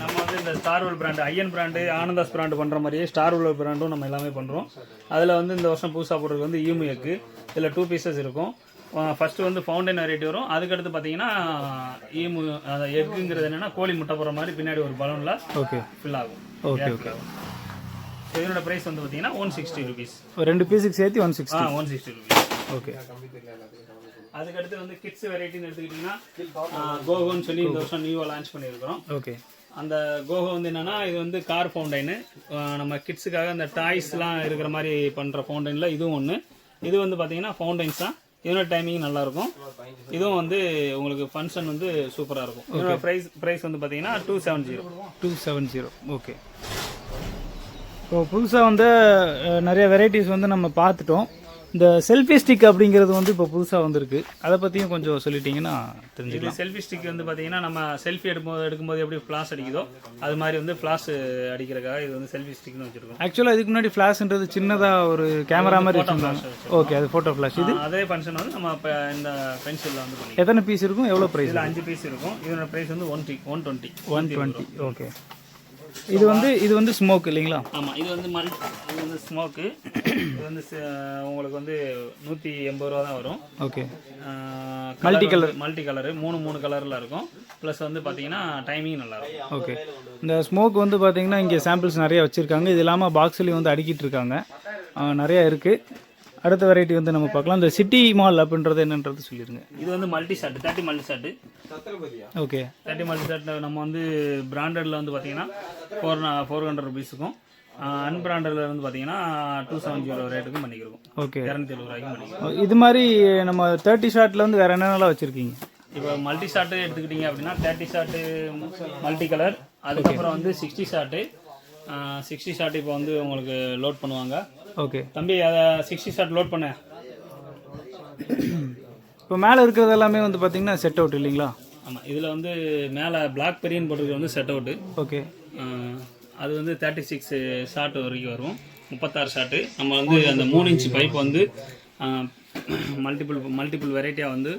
நம்ம வந்து இந்த Starwell brand Ayyan brand Anandas brand பண்ணுற மாதிரியே ஸ்டார்வெல் பிராண்டும் நம்ம எல்லாமே பண்ணுறோம் அதில் வந்து இந்த வருஷம் புதுசாக போடுறது வந்து ஈமு எக்கு. இதில் டூ பீசஸ் இருக்கும். ஃபர்ஸ்ட் வந்து ஃபவுண்டைன் வெரைட்டி வரும். அதுக்கடுத்து பார்த்தீங்கன்னா ஈமு எக்குங்கிறது என்னன்னா கோழி முட்டை போடுற மாதிரி பின்னாடி ஒரு பலூனில் ஓகே ஃபில் ஆகும். ஓகே ஓகே இதனோட ப்ரைஸ் வந்து பார்த்தீங்கன்னா ஒன் சிக்ஸ்டி ருபீஸ் ரெண்டு பீஸுக்கு சேர்த்து one ah sixty one sixty rupees okay அதுக்கடுத்து வந்து கிட்ஸ் வெரைட்டின்னு எடுத்துக்கிட்டிங்கன்னா கோகோன்னு சொல்லி இந்த வருஷம் நியூவாக லான்ச் பண்ணியிருக்கிறோம். ஓகே அந்த கோகோ வந்து என்னன்னா இது வந்து கார் ஃபவுண்டைனு நம்ம கிட்ஸுக்காக அந்த டாய்ஸ்லாம் இருக்கிற மாதிரி பண்ணுற ஃபவுண்டைனில் இதுவும் ஒன்று இது வந்து பார்த்தீங்கன்னா ஃபவுண்டைன்ஸ் தான். இதோட டைமிங் நல்லா இருக்கும் இதுவும் வந்து உங்களுக்கு ஃபங்க்ஷன் வந்து சூப்பராக இருக்கும். இதோட ப்ரைஸ் ப்ரைஸ் வந்து பார்த்தீங்கன்னா two seven zero two seven zero okay இப்போ புதுசாக வந்து நிறைய வெரைட்டிஸ் வந்து நம்ம பார்த்துட்டோம். இந்த செல்ஃபி ஸ்டிக் அப்படிங்கிறது வந்து இப்போ புதுசாக வந்திருக்கு. அதை பற்றியும் கொஞ்சம் சொல்லிட்டீங்கன்னா தெரிஞ்சுக்கலாம். செல்ஃபி ஸ்டிக் வந்து பார்த்தீங்கன்னா நம்ம செல்ஃபி எடுக்கும்போது எடுக்கும்போது எப்படி ஃப்ளாஷ் அடிக்குதோ அது மாதிரி வந்து ஃப்ளாஷ் அடிக்கிறதுக்காக இது வந்து செல்ஃபி ஸ்டிக்னு வச்சுருக்கோம். ஆக்சுவலாக இதுக்கு முன்னாடி ஃப்ளாஷ்ன்றது சின்னதாக ஒரு கேமரா மாதிரி வச்சுருந்தாங்க. ஓகே அது ஃபோட்டோ ஃப்ளாஷ் இது அதே ஃபங்க்ஷன் வந்து நம்ம இப்போ இந்த பென்சிலில் வந்து எத்தனை பீஸ் இருக்கும்? எவ்வளோ ப்ரைஸ் அஞ்சு பீஸ் இருக்கும். இதோட ப்ரைஸ் வந்து ஒன் D one twenty one twenty okay இது வந்து இது வந்து ஸ்மோக் இல்லைங்களா? ஆமாம் இது வந்து மல் இது வந்து ஸ்மோக்கு இது வந்து உங்களுக்கு வந்து நூற்றி எண்பது ரூபா தான் வரும். Okay. Multi colour multi colour மூணு மூணு கலரில் இருக்கும். ப்ளஸ் வந்து பார்த்தீங்கன்னா டைமிங் நல்லா இருக்கும். ஓகே. இந்த ஸ்மோக் வந்து பார்த்தீங்கன்னா இங்கே சாம்பிள்ஸ் நிறைய வச்சுருக்காங்க. இது இல்லாமல் பாக்ஸ்லேயும் வந்து அடுக்கிட்டு இருக்காங்க. நிறைய இருக்குது அடுத்த வெரைட்டி வந்து நம்ம பார்க்கலாம். இந்த சிட்டி மால் அப்படின்றது என்னன்றது சொல்லிடுங்க இது வந்து மல்டி ஷாட் தேர்ட்டி மல்டி சத்திரபதியா ஓகே தேர்ட்டி மல்டி ஷாட்டில் நம்ம வந்து பிராண்டடில் வந்து பார்த்தீங்கன்னா ஃபோர் ஃபோர் ஹண்ட்ரட் ருபீஸுக்கும் அன்பிராண்டடில் வந்து பார்த்தீங்கன்னா டூ செவன் ஜீரோ ரேட்டுக்கும் பண்ணிக்கிறோம். ஓகே இரநூத்தி எழுபது ரூபாய்க்கும் பண்ணிக்கிறோம். இது மாதிரி நம்ம தேர்ட்டி ஷார்ட்ல வந்து வேற என்னென்னலாம் வச்சிருக்கீங்க? இப்போ மல்டி ஷாட்டு எடுத்துக்கிட்டீங்க அப்படின்னா தேர்ட்டி ஷாட்டு மல்டி கலர் அதுக்கப்புறம் வந்து சிக்ஸ்டி ஷாட்டு சிக்ஸ்டி ஷாட் இப்போ வந்து உங்களுக்கு லோட் பண்ணுவாங்க. ஓகே. தம்பி அதை சிக்ஸ்டி ஷாட் லோட் பண்ண. இப்போ மேலே இருக்கிறது எல்லாமே வந்து பார்த்தீங்கன்னா செட் அவுட் இல்லைங்களா? ஆமாம் இதில் வந்து மேலே பிளாக் பெரியன் போட்டிருக்கிறது வந்து செட் அவுட்டு ஓகே. அது வந்து தேர்ட்டி சிக்ஸ் ஷாட் வரைக்கும் வரும். முப்பத்தாறு ஷாட்டு நம்ம வந்து அந்த மூணு இன்ச் பைப். வந்து மல்டிபிள் மல்டிபிள் வெரைட்டியாக வந்து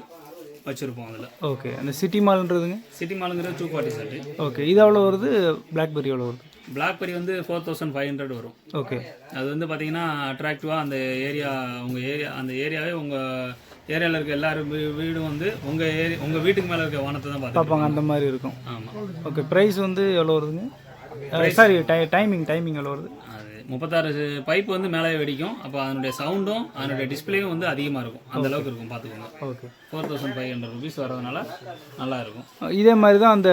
வச்சுருப்போம் அதில். ஓகே. அந்த சிட்டி மால்ன்றதுங்க சிட்டி மாலுங்கிறது டூ ஃபார்ட்டி ஷாட்டு ஓகே. இது எவ்வளோ வருது? பிளாக்பெரி எவ்வளோ வருது? பிளாக்பெரி வந்து ஃபோர் தௌசண்ட் ஃபைவ் ஹண்ட்ரட் வரும். ஓகே அது வந்து பார்த்தீங்கன்னா அட்ராக்டிவாக அந்த ஏரியா உங்கள் ஏரியா அந்த ஏரியாவே உங்கள் ஏரியாவில் இருக்க எல்லாரும் வீடும் வந்து உங்கள் ஏரி உங்கள் வீட்டுக்கு மேலே இருக்க வானத்தை தான் பார்ப்பாங்க அந்த மாதிரி இருக்கும். ஆமாம் ஓகே ப்ரைஸ் வந்து எவ்வளோ வருதுங்க? சாரி டைமிங் டைமிங் எவ்வளோ வருது? முப்பத்தாறு பைப் வந்து மேலே வெடிக்கும். அப்போ அதனுடைய சவுண்டும் அதனுடைய டிஸ்பிளேயும் வந்து அதிகமாக இருக்கும். அந்த அளவுக்கு இருக்கும் பார்த்துக்கோங்க. Okay four thousand five hundred rupees வரதுனால நல்லா இருக்கும். இதே மாதிரி தான் அந்த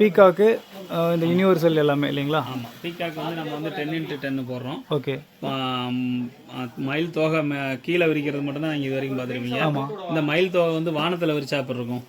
பீகாக்கு இந்த யூனிவர்சல் எல்லாமே இல்லைங்களா? ஆமாம் பீக்காக் வந்து நம்ம வந்து டென் இன்ட்டு டென்னு போடுறோம். ஓகே மயில் தோகை மே- கீழே விரிக்கிறது மட்டும் தான் நீங்கள் இது வரைக்கும் பார்த்துருப்பீங்க. இந்த மயில் தோகை வந்து வானத்தில் விரிச்சா அப்படி இருக்கும்?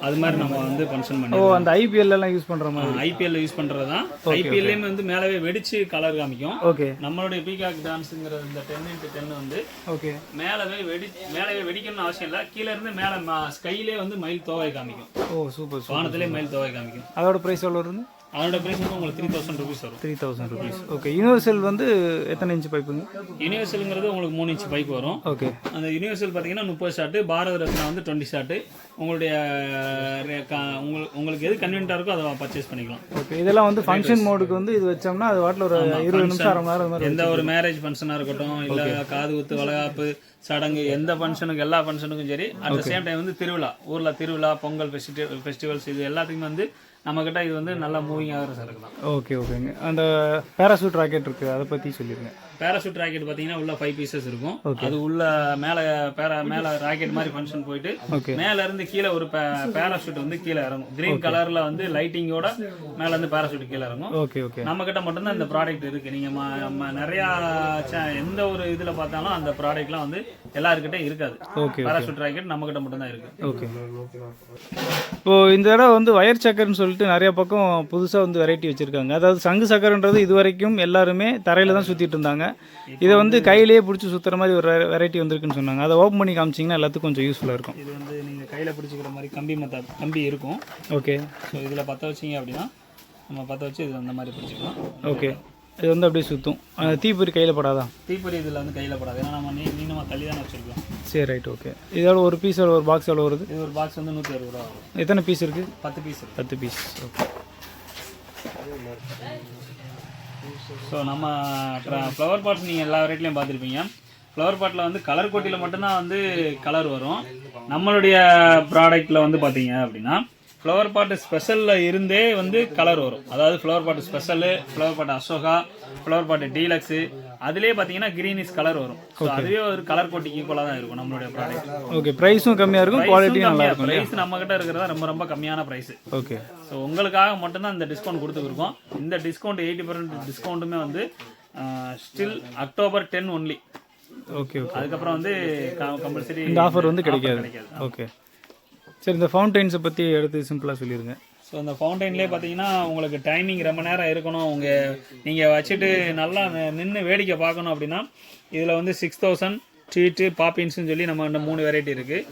அது மாதிரி நம்ம வந்து ஃபங்க்ஷன் ஓ பண்ணி அந்த ஐபிஎல் எல்லாம் யூஸ் பண்ணுற மாதிரி ஐபிஎல் யூஸ் பண்ணுறது தான் ஐபிஎல்லையுமே வந்து மேலவே வெடிச்சு கலர் காமிக்கும். ஓகே நம்மளுடைய பீகாக் டான்ஸுங்கிற இந்த டென் இன்ட்டு டென் வந்து ஓகே மேலவே வெடி மேலவே வெடிக்கணும்னு அவசியம் இல்லை. கீழே இருந்து மேலே ஸ்கையிலே வந்து மயில் தோகை காமிக்கும். ஓ சூப்பர் வானத்திலே மயில் தோகை காமிக்கும். அதோட ப்ரைஸ் எவ்வளோ வருது? அதோட பிரைஸ் வந்து உங்களுக்கு த்ரீ தௌசண்ட் ருபீஸ் வரும். Three thousand rupees okay universal வந்து எத்தனை இன்ச் பைப்புங்க யூனிவர்சலுங்கிறது உங்களுக்கு மூணு இன்ச் பைப் வரும். ஓகே அந்த யூனிவர்சல் பார்த்தீங்கன்னா முப்பது ஷாட்டு பாரத ரத்னா வந்து டுவெண்ட்டி ஷாட்டு உங்களுடைய உங்களுக்கு எது கன்வீனியாக இருக்கோ அதை பர்ச்சேஸ் பண்ணிக்கலாம். ஓகே இதெல்லாம் வந்து ஃபங்க்ஷன் மோடுக்கு வந்து இது வச்சோம்னா அது வாட்டில் ஒரு இருபது நிமிஷம் அரை மணி நேரம் எந்த ஒரு மேரேஜ் ஃபங்க்ஷனாக இருக்கட்டும் இல்லை காது குத்து வளகாப்பு சடங்கு எந்த ஃபங்க்ஷனுக்கு எல்லா ஃபங்க்ஷனுக்கும் சரி அட் த சேம் டைம் வந்து திருவிழா ஊரில் திருவிழா பொங்கல் ஃபெஸ்டிவல் ஃபெஸ்டிவல்ஸ் இது எல்லாத்துக்குமே வந்து நம்மக்கிட்ட இது வந்து நல்லா மூவிங் ஆகிற சரக்கு தான். ஓகே ஓகேங்க அந்த பேராசூட் ராக்கெட் இருக்குது அதை பற்றி சொல்லிடுங்க பேராஷூட் ராக்கெட் பார்த்தீங்கன்னா உள்ள ஃபைவ் பீசஸ் இருக்கும். அது உள்ள மேலே பேரா மேலே ராக்கெட் மாதிரி ஃபங்க்ஷன் போயிட்டு மேல இருந்து கீழே ஒரு பேராஷூட் வந்து கீழே இறங்கும். கிரீன் கலர்ல வந்து லைட்டிங்கோட மேல இருந்து பேராஷூட் கீழே இறங்கும். ஓகே ஓகே நம்ம கிட்ட மட்டும்தான் இந்த ப்ராடக்ட் இருக்கு. நீங்க நம்ம நிறைய எந்த ஒரு இதுல பார்த்தாலும் அந்த ப்ராடக்ட்லாம் வந்து எல்லாருக்கிட்ட இருக்காது. ஓகே பேராஷூட் ராக்கெட் நம்ம கிட்ட மட்டும்தான் இருக்கு. ஓகே இப்போ இந்த தடவை வந்து வயர் சக்கர்னு சொல்லிட்டு நிறைய பக்கம் புதுசாக வந்து வெரைட்டி வச்சுருக்காங்க. அதாவது சங்கு சக்கரன்றது இது வரைக்கும் எல்லாருமே தரையில் தான் சுற்றிட்டு இருந்தாங்க. இதை வந்து கையிலேயே பிடிச்சி சுற்றுற மாதிரி ஒரு வெரைட்டி வந்திருக்குன்னு சொன்னாங்க. அதை ஓப்பன் பண்ணி காமிச்சிங்கன்னா எல்லாத்துக்கும் கொஞ்சம் யூஸ்ஃபுல்லாக இருக்கும். இது வந்து நீங்க கையில பிடிச்சிக்கிற மாதிரி கம்பி மத்த கம்பி இருக்கும். ஓகே. ஸோ இதுல பத்த வச்சீங்க அப்படின்னா நம்ம பத்த வச்சு இதுல அந்த மாதிரி பிடிச்சிக்கலாம். ஓகே. இது வந்து அப்படியே சுற்றும் தீப்பொறி கையில் படாதான் தீப்பொறி இதுல வந்து கையில படாது. ஏன்னா நம்ம நீ நீளமா தள்ளி தானே வச்சிருக்கோம். சரி ரைட் ஓகே இதோட ஒரு பீஸ் ஒரு பாக்ஸ் எவ்வளோ வருது? இது ஒரு பாக்ஸ் வந்து நூற்றி அறுபது ரூபா வரும் எத்தனை பீஸ் இருக்குது பத்து பீஸ் பத்து பீஸ் ஓகே ஸோ நம்ம ஃப்ளவர் பாட்ஸ் நீங்கள் எல்லா வெரைட்டிலையும் பார்த்துருப்பீங்க. ஃப்ளவர் பாட்டில் வந்து கலர் கோட்டியில் மட்டும்தான் வந்து கலர் வரும். நம்மளுடைய ப்ராடக்ட்டில் வந்து பார்த்தீங்க அப்படின்னா ஃப்ளவர் பாட்டு ஸ்பெஷலில் இருந்தே வந்து கலர் வரும். அதாவது ஃப்ளவர் பாட்டு ஸ்பெஷலு ஃப்ளவர் பாட்டு அசோகா ஃப்ளவர் பாட்டு டீலக்ஸு அதுலேயே பார்த்தீங்கன்னா கிரீனிஷ் கலர் வரும். ஸோ அதுவே ஒரு கலர் கோட்டிக்கு ஈக்குவலாக தான் இருக்கும் நம்மளுடைய ப்ராடக்ட் ஓகே ப்ரைஸும் கம்மியாக இருக்கும் குவாலிட்டியும் நல்லா இருக்கும் ப்ரைஸ் நம்ம கிட்ட இருக்கிறதா ரொம்ப ரொம்ப கம்மியான ப்ரைஸ் ஓகே ஸோ உங்களுக்காக மட்டும்தான் இந்த டிஸ்கவுண்ட் கொடுத்துருக்கோம் இந்த டிஸ்கவுண்ட் எயிட்டி பர்சன்ட் டிஸ்கவுண்ட்டுமே வந்து still October ten only okay okay அதுக்கப்புறம் வந்து கம்பல்சரி இந்த ஆஃபர் வந்து கிடைக்காது. கிடைக்காது. ஓகே சரி இந்த ஃபவுண்டைன்ஸை பற்றி எடுத்து சிம்பிளாக சொல்லிடுங்க ஸோ இந்த ஃபவுண்டைன்லேயே பார்த்தீங்கன்னா உங்களுக்கு டைமிங் ரொம்ப நேரம் இருக்கணும். உங்கள் நீங்கள் வச்சுட்டு நல்லா நின்று வேடிக்கை பார்க்கணும் அப்படின்னா இதில் வந்து சிக்ஸ் தௌசண்ட் ட்ரீட்டு பாப்பின்ஸ்னு சொல்லி நம்ம இந்த மூணு வெரைட்டி இருக்குது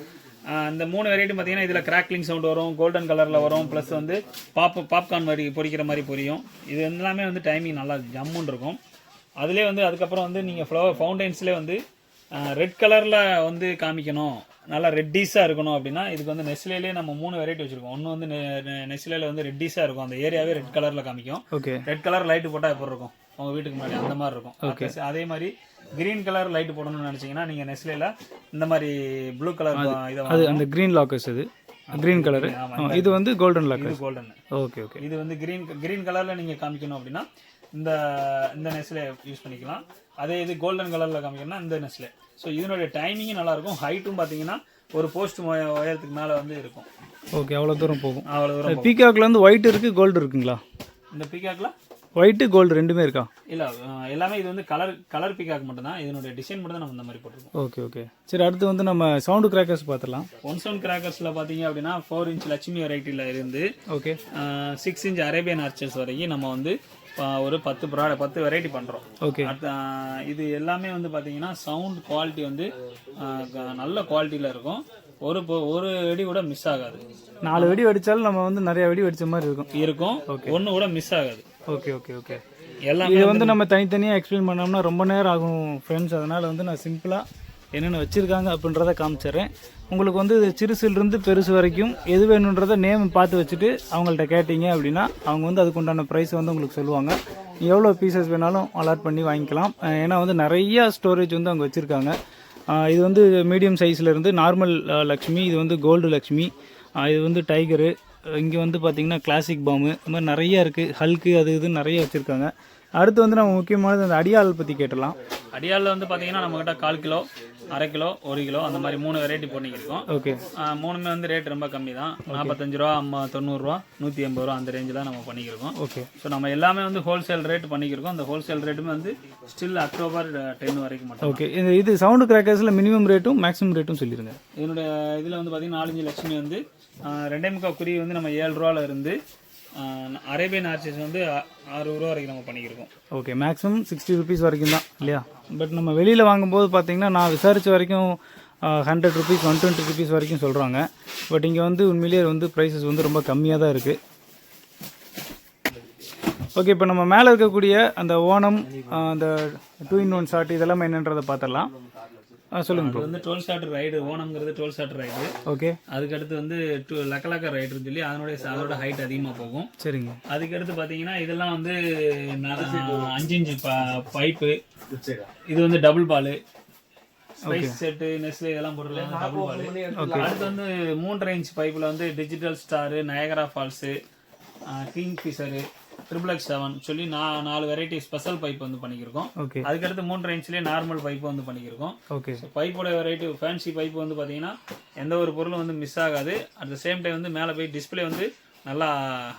அந்த மூணு வெரைட்டி பார்த்தீங்கன்னா இதில் கிராக்லிங் சவுண்ட் வரும் கோல்டன் கலரில் வரும் ப்ளஸ் வந்து பாப் பாப்கார்ன் மாதிரி பொரிக்கிற மாதிரி பொரியும். இது எல்லாமே வந்து டைமிங் நல்லா ஜம்முன்னு இருக்கும். அதுலேயே வந்து அதுக்கப்புறம் வந்து நீங்கள் ஃப்ளவர் ஃபவுண்டைன்ஸ்லேயே வந்து ரெட் கலரில் வந்து காமிக்கணும். நல்லா ரெட்டிஸாக இருக்கணும் அப்படின்னா இதுக்கு வந்து நெஸ்லேயே நம்ம மூணு வெரைட்டி வச்சுருக்கோம். ஒன்று வந்து நெஸ்லேயில் வந்து ரெட்டிஸாக இருக்கும். அந்த ஏரியாவே ரெட் கலரில் காமிக்கும். ஓகே. ரெட் கலர் லைட்டு போட்டால் எப்படி இருக்கும்? உங்கள் வீட்டுக்கு முன்னாடி அந்த மாதிரி இருக்கும். Okay. அதே மாதிரி கிரீன் கலர் லைட் போடணும்னு நினச்சிங்கன்னா நீங்கள் நெஸ்லேயில் இந்த மாதிரி ப்ளூ கலர் இதை அது அந்த க்ரீன் லாக்கர்ஸ் இது. க்ரீன் கலரு இது வந்து golden locker golden okay okay. இது வந்து கிரீன் கிரீன் கலரில் நீங்கள் காமிக்கணும் அப்படின்னா இந்த இந்த நெஸ்லே யூஸ் பண்ணிக்கலாம். அதே இது கோல்டன் கலரில் காமிக்கணும்னா இந்த நெஸ்லே. ஸோ இதனுடைய டைமிங்கும் நல்லா இருக்கும் ஹைட்டும் பார்த்தீங்கன்னா ஒரு போஸ்ட் உயரத்துக்கு மேலே வந்து இருக்கும். ஓகே அவ்வளோ தூரம் போகும். அவ்வளோ தூரம் போகும். பீகாக்ல வந்து ஒயிட் இருக்குது கோல்டு இருக்குங்களா? இந்த பிகாக்ல ஒயிட்டு கோல்டு ரெண்டுமே இருக்கா? இல்லை எல்லாமே இது வந்து கலர் கலர் பிகாக் மட்டும்தான். இதனுடைய டிசைன் மட்டும் தான் நம்ம இந்த மாதிரி போட்டிருக்கோம். ஓகே ஓகே சரி அடுத்து வந்து நம்ம சவுண்டு கிராக்கர்ஸ் பார்த்துடலாம். ஒன் சவுண்ட் கிராக்கர்ஸில் பார்த்தீங்க அப்படின்னா ஃபோர் இன்ச் லட்சுமி வெரைட்டியில் இருந்து okay six inch Arabian archers வரைக்கும் நம்ம வந்து ஒரு பத்து ப்ராடக்ட் பத்து வெரைட்டி பண்ணுறோம் ஓகே இது எல்லாமே வந்து பார்த்தீங்கன்னா சவுண்ட் குவாலிட்டி வந்து நல்ல குவாலிட்டியில் இருக்கும். ஒரு ஒரு வெடி கூட மிஸ் ஆகாது. நாலு வெடி வெடிச்சாலும் நம்ம வந்து நிறைய வெடி வெடிச்ச மாதிரி இருக்கும். இருக்கும். ஒன்று கூட மிஸ் ஆகாது. ஓகே ஓகே ஓகே எல்லாமே இது வந்து நம்ம தனித்தனியாக எக்ஸ்பிளைன் பண்ணோம்னா ரொம்ப நேரம் ஆகும் ஃப்ரெண்ட்ஸ் அதனால் வந்து நான் சிம்பிளாக என்னென்ன வச்சுருக்காங்க அப்படின்றத காமிச்சிடுறேன். உங்களுக்கு வந்து சிறுசுலேருந்து பெருசு வரைக்கும் எது வேணுன்றத நேம் பார்த்து வச்சுட்டு அவங்கள்ட்ட கேட்டிங்க அப்படின்னா அவங்க வந்து அதுக்கு உண்டான ப்ரைஸ் வந்து உங்களுக்கு சொல்லுவாங்க. எவ்வளோ பீசஸ் வேணாலும் அலாட் பண்ணி வாங்கிக்கலாம். ஏன்னா வந்து நிறையா ஸ்டோரேஜ் வந்து அவங்க வச்சுருக்காங்க. இது வந்து மீடியம் சைஸ்லேருந்து நார்மல் லக்ஷ்மி இது வந்து கோல்டு லக்ஷ்மி இது வந்து டைகரு இங்கே வந்து பார்த்திங்கன்னா கிளாசிக் பாம்பு இந்த மாதிரி நிறைய இருக்குது ஹல்க்கு அது இது நிறைய வச்சுருக்காங்க. அடுத்து வந்து நம்ம முக்கியமானது அந்த அடியாள் பற்றி கேட்டலாம். அடியாலில் வந்து பார்த்திங்கன்னா நம்மக்கிட்ட கால் கிலோ அரை கிலோ ஒரு கிலோ அந்த மாதிரி மூணு வெரைட்டி பண்ணிக்கிருக்கோம் ஓகே. மூணுமே வந்து ரேட் ரொம்ப கம்மி தான் நாற்பத்தஞ்சு ரூபா அம்மா தொண்ணூறுரூவா நூற்றி எண்பது ரூபா அந்த ரேஞ்சில் தான் நம்ம பண்ணிக்கிருக்கோம். ஓகே. ஸோ நம்ம எல்லாமே வந்து ஹோல்சேல் ரேட் பண்ணிக்கிருக்கோம். அந்த ஹோல்சேல் ரேட்டுமே வந்து ஸ்டில் அக்டோபர் டென் வரைக்கும் மட்டும் ஓகே. இந்த இது சவுண்டு கிராக்கர்ஸில் மினிமம் ரேட்டும் மேக்ஸிமம் ரேட்டும் சொல்லிடுங்க இதனுடைய இதில் வந்து பார்த்தீங்கன்னா நாலஞ்சு லட்சுமி வந்து ரெண்டே முக்கால் குருவி வந்து நம்ம ஏழு ரூபால இருந்து அரேபியன் ஆர்ச்சஸ் வந்து அறுபது ரூபா வரைக்கும் நம்ம பண்ணிக்கிருக்கோம். ஓகே மேக்ஸிமம் சிக்ஸ்டி ருபீஸ் வரைக்கும் தான் இல்லையா? பட் நம்ம வெளியில் வாங்கும்போது பார்த்தீங்கன்னா நான் விசாரித்த வரைக்கும் hundred rupees one twenty rupees வரைக்கும் சொல்கிறாங்க பட் இங்கே வந்து உண்மையிலேயே வந்து ப்ரைஸஸ் வந்து ரொம்ப கம்மியாக தான் இருக்குது ஓகே இப்போ நம்ம மேலே இருக்கக்கூடிய அந்த ஓணம் அந்த டூ இன் ஒன் ஷார்ட் இதெல்லாம் என்னன்றதை பார்த்துடலாம் சொல்லுங்கள் ப்ரோ வந்து டுவெல் ஷாட் ரைடு ஓணம்ங்கிறது டுவெல் ஷாட் ரைடு ஓகே அதுக்கடுத்து வந்து டூ லக்கலக்க ரைடுன்னு சொல்லி அதனுடைய அதோட ஹைட் அதிகமாக போகும். சரிங்க. அதுக்கடுத்து பார்த்தீங்கன்னா இதெல்லாம் வந்து ந- அஞ்சு இன்ச்சு பைப்பு இது வந்து double ball spice set Nestle இதெல்லாம் போடுறதுல டபுள் பாலு அடுத்து வந்து மூன்றரை இன்ச் பைப்பில் வந்து digital star Niagara falls kingfisher triple X seven சொல்லி நான் நாலு வெரைட்டி ஸ்பெஷல் பைப் வந்து பண்ணிக்கிருக்கோம். ஓகே அதுக்கடுத்து மூன்றரை இன்ச்லேயே நார்மல் பைப்பு வந்து பண்ணிக்கிருக்கோம். ஓகே பைப்போட வெரைட்டி ஃபேன்சி பைப் வந்து பார்த்தீங்கன்னா எந்த ஒரு பொருளும் வந்து மிஸ் ஆகாது. அட் த சேம் டைம் வந்து மேலே போய் டிஸ்ப்ளே வந்து நல்லா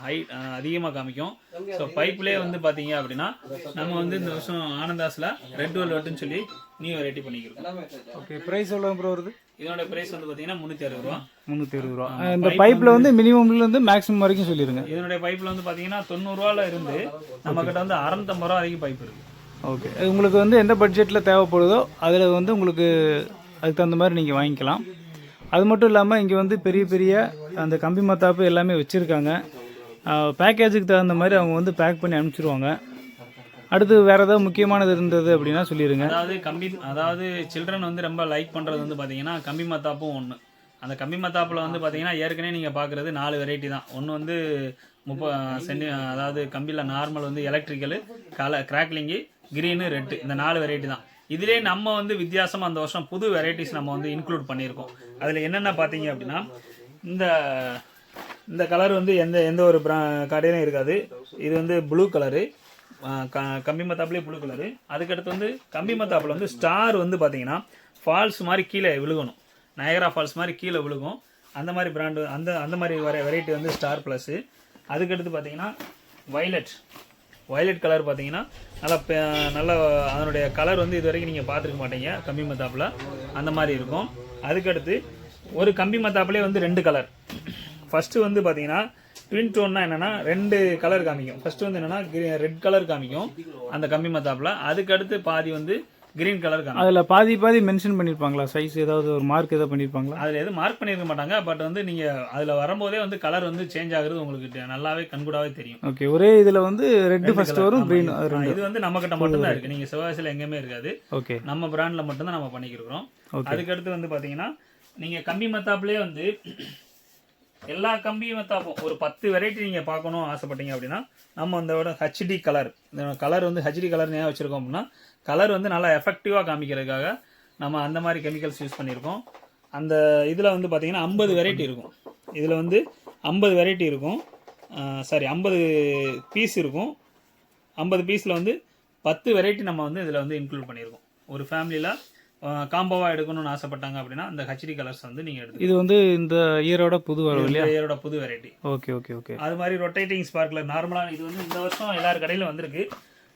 ஹைட் அதிகமாக காமிக்கும். ஸோ பைப்லேயே வந்து பார்த்தீங்க அப்படின்னா நம்ம வந்து இந்த வருஷம் ஆனந்தாஸில் ரெட் வெல்வெட்டுன்னு சொல்லி நியூ வெரைட்டி பண்ணிக்கிறோம் ஓகே ப்ரைஸ் எவ்வளோ ப்ரோ வருது? இதோட ப்ரைஸ் வந்து பார்த்தீங்கன்னா முந்நூற்றி அறுபது ரூபா. முந்நூற்றி இருபது ரூபா. இந்த பைப்பில் வந்து மினிமம்லேருந்து மேக்ஸிமம் வரைக்கும் சொல்லிடுங்க இதனுடைய பைப்பில் வந்து பார்த்தீங்கன்னா தொண்ணூறுரூவால இருந்து நம்மக்கிட்ட வந்து அறநூத்தம்பது ரூபா வரைக்கும் பைப் இருக்குது ஓகே உங்களுக்கு வந்து எந்த பட்ஜெட்டில் தேவைப்படுதோ அதில் வந்து உங்களுக்கு அதுக்கு தகுந்த மாதிரி நீங்கள் வாங்கிக்கலாம். அது மட்டும் இல்லாமல் இங்கே வந்து பெரிய பெரிய அந்த கம்பி மத்தாப்பு எல்லாமே வச்சுருக்காங்க. பேக்கேஜுக்கு தகுந்த மாதிரி அவங்க வந்து பேக் பண்ணி அனுப்பிச்சிருவாங்க. அடுத்து வேறு ஏதாவது முக்கியமானது இருந்தது அப்படின்னா சொல்லிடுங்க அதாவது கம்பி அதாவது சில்ட்ரன் வந்து ரொம்ப லைக் பண்ணுறது வந்து பார்த்தீங்கன்னா கம்பி மத்தாப்பும் ஒன்று அந்த கம்பி மத்தாப்பில் வந்து பார்த்தீங்கன்னா ஏற்கனவே நீங்கள் பார்க்குறது நாலு வெரைட்டி தான். ஒன்று வந்து முப்ப சென்டி அதாவது கம்பியில் நார்மல் வந்து எலக்ட்ரிக்கலு கல கிராக்லிங்கு க்ரீனு ரெட்டு இந்த நாலு வெரைட்டி தான். இதிலே நம்ம வந்து வித்தியாசமாக அந்த வருஷம் புது வெரைட்டிஸ் நம்ம வந்து இன்க்ளூட் பண்ணியிருக்கோம். அதில் என்னென்ன பார்த்தீங்க அப்படின்னா இந்த இந்த கலர் வந்து எந்த எந்த ஒரு ப்ரா கடையிலும் இருக்காது. இது வந்து ப்ளூ கலரு கம்பி மத்தாப்புலேயே ப்ளூ கலரு அதுக்கடுத்து வந்து கம்பி மத்தாப்பில் வந்து ஸ்டார் வந்து பார்த்தீங்கன்னா ஃபால்ஸ் மாதிரி கீழே விழுகணும். நயகரா ஃபால்ஸ் மாதிரி கீழே விழுகும். அந்த மாதிரி பிராண்டு அந்த அந்த மாதிரி வர வெரைட்டி வந்து ஸ்டார் ப்ளஸ்ஸு அதுக்கடுத்து பார்த்தீங்கன்னா வைலட் வயலட் கலர் பார்த்தீங்கன்னா நல்லா பெ- நல்ல அதனுடைய கலர் வந்து இது வரைக்கும் நீங்கள் பார்த்துருக்க மாட்டீங்க. கம்பி மத்தாப்பில் அந்த மாதிரி இருக்கும். அதுக்கடுத்து ஒரு கம்பி மத்தாப்புலேயே வந்து ரெண்டு கலர் ஃபஸ்ட்டு வந்து பார்த்தீங்கன்னா ட்வின் டோன்னா என்னென்னா ரெண்டு கலர் காமிக்கும். ஃபஸ்ட்டு வந்து என்னென்னா ரெட் கலர் காமிக்கும் அந்த கம்பி மத்தாப்பில். அதுக்கடுத்து பாதி வந்து கிரீன் கலர் காமிக்கும். அதில் பாதி பாதி மென்ஷன் பண்ணியிருப்பாங்களா சைஸ் ஏதாவது ஒரு மார்க் ஏதாவது பண்ணியிருப்பாங்களா அதில் எதுவும் மார்க் பண்ணியிருக்க மாட்டாங்க. பட் வந்து நீங்கள் அதில் வரும்போதே வந்து கலர் வந்து சேஞ்ச் ஆகுறது உங்களுக்கு நல்லாவே கண்கூடாவே தெரியும். ஓகே ஒரே இதில் வந்து ரெட்டு ஃபர்ஸ்ட் வரும் க்ரீன் இது- வந்து நம்ம கிட்ட மட்டும்தான் இருக்கு. நீங்க சிவகாசியில் எங்கேயுமே இருக்காது. ஓகே நம்ம பிராண்ட்ல மட்டும்தான் நம்ம பண்ணிக்கிறோம். அதுக்கடுத்து வந்து பாத்தீங்கன்னா நீங்கள் கம்பி மத்தாப்புலேயே வந்து எல்லா கம்பி மத்தாப்பும் ஒரு பத்து வெரைட்டி நீங்கள் பார்க்கணும் ஆசைப்பட்டீங்க அப்படின்னா நம்ம அந்த ஹெச்டி கலர் இந்த கலர் வந்து ஹெச்டி கலர் ஏன் வச்சுருக்கோம் அப்படின்னா கலர் வந்து நல்லா எஃபெக்டிவாக காமிக்கிறதுக்காக நம்ம அந்த மாதிரி கெமிக்கல்ஸ் யூஸ் பண்ணியிருக்கோம். அந்த இதில் வந்து பார்த்திங்கன்னா ஐம்பது வெரைட்டி இருக்கும். இதில் வந்து ஐம்பது வெரைட்டி இருக்கும். சாரி ஐம்பது பீஸ் இருக்கும். ஐம்பது பீஸில் வந்து பத்து வெரைட்டி நம்ம வந்து இதில் வந்து இன்க்ளூட் பண்ணியிருக்கோம். ஒரு ஃபேமிலியில் காம்போவாக எடுக்கணும்னு ஆசைப்பட்டாங்க அப்படின்னா இந்த ஹெச்டி கலர்ஸ் வந்து நீங்கள் எடுத்து இது வந்து இந்த இயரோட புது இல்லையா? இயரோட புது வெரைட்டி ஓகே ஓகே ஓகே அது மாதிரி ரொட்டேட்டிங் ஸ்பார்க்லர் நார்மலாக இது வந்து இந்த வருஷம் எல்லார் கடையில் வந்திருக்கு.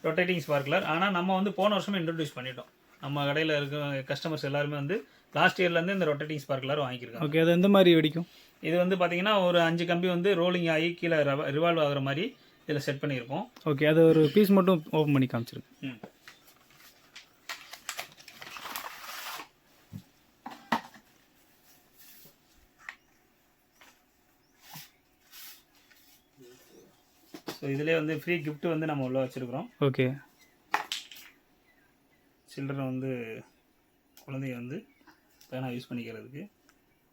ரொட்டேட்டிங் ஸ்பார்க்லர் ஆனால் நம்ம வந்து போன வருஷமே இன்ட்ரடியூஸ் பண்ணிட்டோம். நம்ம கடையில் இருக்க கஸ்டமர்ஸ் எல்லாருமே வந்து லாஸ்ட் இயர்லேருந்து இந்த ரொட்டேட்டிங் ஸ்பார்க்லர் வாங்கியிருக்காங்க. ஓகே அது எந்த மாதிரி வெடிக்கும்? இது வந்து பார்த்தீங்கன்னா ஒரு அஞ்சு கம்பி வந்து ரோலிங் ஆகி கீழே ரிவால்வ் ஆகுற மாதிரி இதில் செட் பண்ணியிருக்கோம். ஓகே அது ஒரு பீஸ் மட்டும் ஓப்பன் பண்ணி காமிச்சிருங்க. ம். ஸோ இதிலே வந்து ஃப்ரீ gift வந்து நம்ம உள்ள வச்சுருக்கிறோம். ஓகே சில்ட்ரன் வந்து குழந்தைய வந்து பேனா யூஸ் பண்ணிக்கிறதுக்கு.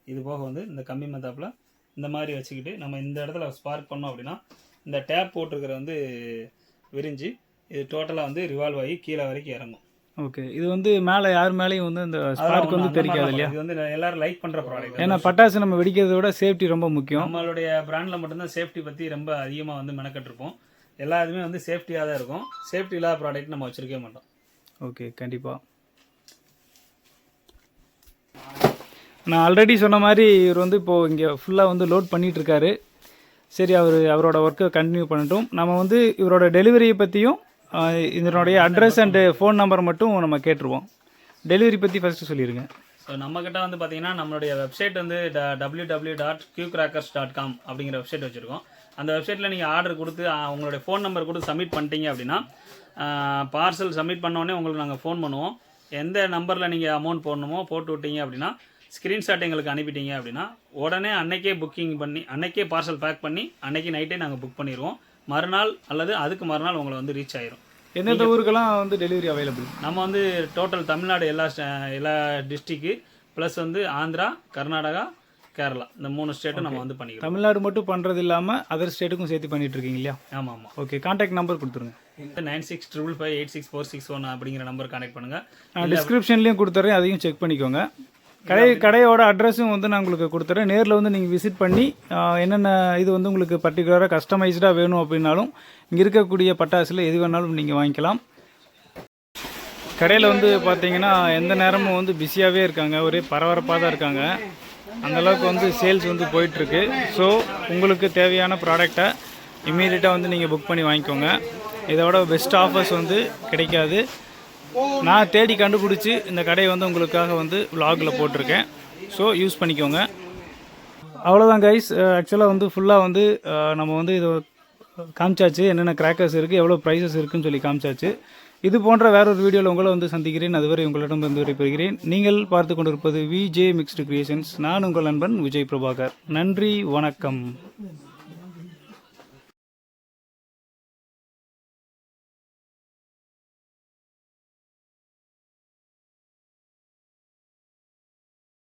இது போக வந்து இந்த கம்பி மத்தாப்பில் இந்த மாதிரி வச்சுக்கிட்டு நம்ம இந்த இடத்துல ஸ்பார்க் பண்ணோம் அப்படின்னா இந்த டேப் போட்டிருக்கிற வந்து விரிஞ்சு இது டோட்டலாக வந்து ரிவால்வ் ஆகி கீழே வரைக்கும் இறங்கும். ஓகே இது வந்து மேலே யார் மேலேயும் வந்து இந்த அதெல்லாம் ஸ்பார்க் வந்து அந்த தெரிக்காது இல்லையா? இது வந்து எல்லாரும் லைக் பண்ணுற ப்ராடக்ட் ஏன்னா பட்டாசு நம்ம வெடிக்கிறத விட சேஃப்டி ரொம்ப முக்கியம். நம்மளுடைய பிராண்டில் மட்டும்தான் சேஃப்டி பற்றி ரொம்ப அதிகமாக வந்து மெனக்கட்டிருப்போம் எல்லா இதுவுமே வந்து சேஃப்டியாக தான் இருக்கும். சேஃப்டி இல்லாத ப்ராடக்ட் நம்ம வச்சிருக்கவே மாட்டோம். ஓகே கண்டிப்பாக நான் ஆல்ரெடி சொன்ன மாதிரி இவர் வந்து இப்போது இங்கே ஃபுல்லாக வந்து லோட் பண்ணிட்டு இருக்காரு. சரி அவர் அவரோட ஒர்க்கை கண்டினியூ பண்ணட்டும். நம்ம வந்து இவரோட டெலிவரியை பற்றியும் இதனுடைய அட்ரஸ் அண்டு ஃபோன் நம்பர் மட்டும் நம்ம கேட்டுருவோம். டெலிவரி பற்றி ஃபஸ்ட்டு சொல்லிடுங்க ஸோ நம்மக்கிட்ட வந்து பார்த்தீங்கன்னா நம்மளுடைய வெப்சைட் வந்து W W dot Q crackers dot com அப்படிங்கிற வெப்சைட் வச்சுருக்கோம். அந்த வெப்சைட்டில் நீங்கள் ஆர்டர் கொடுத்து உங்களுடைய ஃபோன் நம்பர் கொடுத்து சப்மிட் பண்ணிட்டீங்க அப்படின்னா பார்சல் சப்மிட் உடனே உங்களுக்கு நாங்கள் ஃபோன் பண்ணுவோம். எந்த நம்பரில் நீங்கள் அமௌண்ட் போடணுமோ போட்டு விட்டீங்க அப்படின்னா ஸ்க்ரீன்ஷாட் எங்களுக்கு அனுப்பிட்டீங்க அப்படின்னா உடனே அன்னைக்கே புக்கிங் பண்ணி அன்னைக்கே பார்சல் பேக் பண்ணி அன்னைக்கு நைட்டே நாங்கள் புக் பண்ணிடுவோம் மறுநாள் அல்லது அதுக்கு மறுநாள் உங்களை வந்து ரீச் ஆயிரும். எந்தெந்த ஊருக்கெல்லாம் வந்து டெலிவரி அவைலபிள் நம்ம வந்து டோட்டல் தமிழ்நாடு எல்லா ஸ்ட- எல்லா டிஸ்ட்ரிக்கு ப்ளஸ் வந்து ஆந்திரா கர்நாடகா கேரளா. இந்த மூணு ஸ்டேட்டும் நம்ம வந்து பண்ணிக்கிறோம். தமிழ்நாடு மட்டும் பண்ணுறது இல்லாமல் அதர் ஸ்டேட்டுக்கும் சேர்த்து பண்ணிட்டு இருக்கீங்க இல்லையா? ஆமாம். ஆமாம் ஓகே கான்டாக்ட் நம்பர் கொடுத்துருங்க nine six triple five eight six four six one அப்படிங்கிற நம்பர் கான்டாக்ட் பண்ணுங்கள் நான் டிஸ்கிரிப்ஷன்லேயும் கொடுத்துட்றேன் அதையும் செக் பண்ணிக்கோங்க. கடை கடையோட அட்ரஸும் வந்து நான் உங்களுக்கு கொடுத்துறேன். நேரில் வந்து நீங்கள் விசிட் பண்ணி என்னென்ன இது வந்து உங்களுக்கு பர்டிகுலராக கஸ்டமைஸ்டாக வேணும் அப்படின்னாலும் இங்கே இருக்கக்கூடிய பட்டாசில் எது வேணாலும் நீங்கள் வாங்கிக்கலாம். கடையில் வந்து பார்த்தீங்கன்னா எந்த நேரமும் வந்து பிஸியாகவே இருக்காங்க. ஒரே பரபரப்பாக தான் இருக்காங்க. அந்த அளவுக்கு வந்து சேல்ஸ் வந்து போயிட்டுருக்கு. ஸோ உங்களுக்கு தேவையான ப்ராடக்டை இம்மீடியட்டாக வந்து நீங்கள் புக் பண்ணி வாங்கிக்கோங்க. இதோட பெஸ்ட் ஆஃபர்ஸ் வந்து கிடைக்காது. நான் தேடி கண்டுபிடிச்சி இந்த கடையை வந்து உங்களுக்காக வந்து விலாகில் போட்டிருக்கேன். ஸோ யூஸ் பண்ணிக்கோங்க. அவ்வளோதான் கைஸ் uh, ஆக்சுவலாக வந்து ஃபுல்லாக வந்து uh, நம்ம வந்து இது காமிச்சாச்சு. என்னென்ன கிராக்கர்ஸ் இருக்குது எவ்வளோ ப்ரைஸஸ் இருக்குன்னு சொல்லி காமிச்சாச்சு. இது போன்ற வேறொரு வீடியோவில் உங்களை வந்து சந்திக்கிறேன். அதுவரை உங்களிடம் வந்து விடைபெறுகிறேன். நீங்கள் பார்த்து கொண்டிருப்பது விஜே மிக்ஸ்டு கிரியேஷன்ஸ் நான் உங்கள் நண்பன் விஜய் பிரபாகர். நன்றி வணக்கம்.